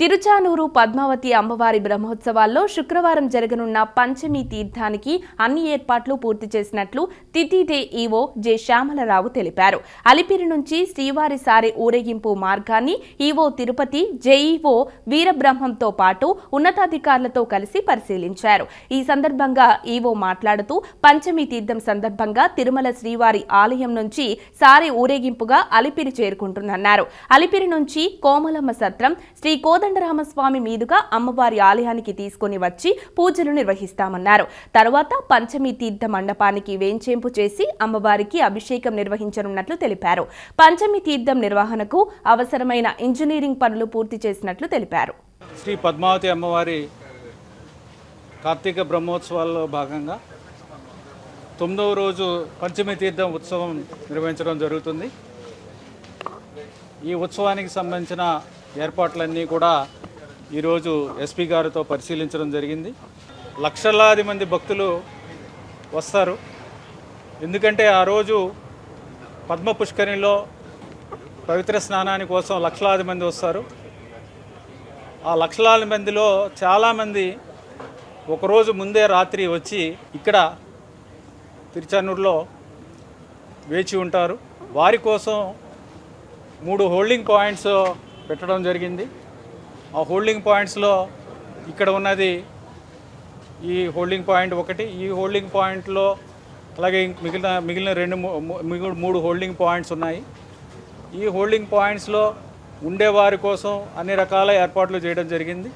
తిరుచానూరు పద్మావతి అమ్మవారి బ్రహ్మోత్సవాల్లో శుక్రవారం జరగనున్న పంచమి తీర్థానికి అన్ని ఏర్పాట్లు పూర్తి చేసినట్లు తితిదే ఈవో జె శ్యామలరావు తెలిపారు. అలిపిరి నుంచి శ్రీవారి సారి ఊరేగింపు మార్గాన్ని ఈవో తిరుపతి జేఈఓ వీరబ్రహ్మంతో పాటు ఉన్నతాధికారులతో కలిసి పరిశీలించారు. ఈ సందర్భంగా ఈవో మాట్లాడుతూ పంచమి తీర్థం సందర్భంగా తిరుమల శ్రీవారి ఆలయం నుంచి సారి ఊరేగింపుగా అలిపిరి చేరుకుంటుందన్నారు. అలిపిరి నుంచి కోమలమ్మ సత్రం శ్రీ కోదండరామస్వామి మీదుగా అమ్మవారి ఆలయానికి తీసుకుని వచ్చి పూజలు నిర్వహిస్తామన్నారు. తర్వాత పంచమి తీర్థ మండపానికి వేంచేంపు చేసి అమ్మవారికి అభిషేకం నిర్వహించనున్నట్లు తెలిపారు. పంచమి తీర్థం నిర్వహణకు అవసరమైన ఇంజనీరింగ్ పనులు పూర్తి చేసినట్లు తెలిపారు. శ్రీ పద్మావతి అమ్మవారి కార్తీక బ్రహ్మోత్సవాల్లో భాగంగా తొమ్మిదవ రోజు పంచమి తీర్థం ఉత్సవం నిర్వహించడం జరుగుతుంది. ఈ ఉత్సవానికి సంబంధించిన ఏర్పాట్లన్నీ కూడా ఈరోజు ఎస్పీ గారితో పరిశీలించడం జరిగింది. లక్షలాది మంది భక్తులు వస్తారు. ఎందుకంటే ఆ రోజు పద్మ పుష్కరిణిలో పవిత్ర స్నానాని కోసం లక్షలాది మంది వస్తారు. ఆ లక్షలాది మందిలో చాలామంది ఒకరోజు ముందే రాత్రి వచ్చి ఇక్కడ తిరుచానూరులో వేచి ఉంటారు. వారి కోసం మూడు హోల్డింగ్ పాయింట్స్ పెట్టడం జరిగింది. ఆ హోల్డింగ్ పాయింట్స్లో ఇక్కడ ఉన్నది ఈ హోల్డింగ్ పాయింట్ ఒకటి. ఈ హోల్డింగ్ పాయింట్లో అలాగే మిగిలిన మిగిలిన రెండు మూ- మిగిలిన మూడు హోల్డింగ్ పాయింట్స్ ఉన్నాయి. ఈ హోల్డింగ్ పాయింట్స్లో ఉండేవారి కోసం అన్ని రకాల ఏర్పాట్లు చేయడం జరిగింది.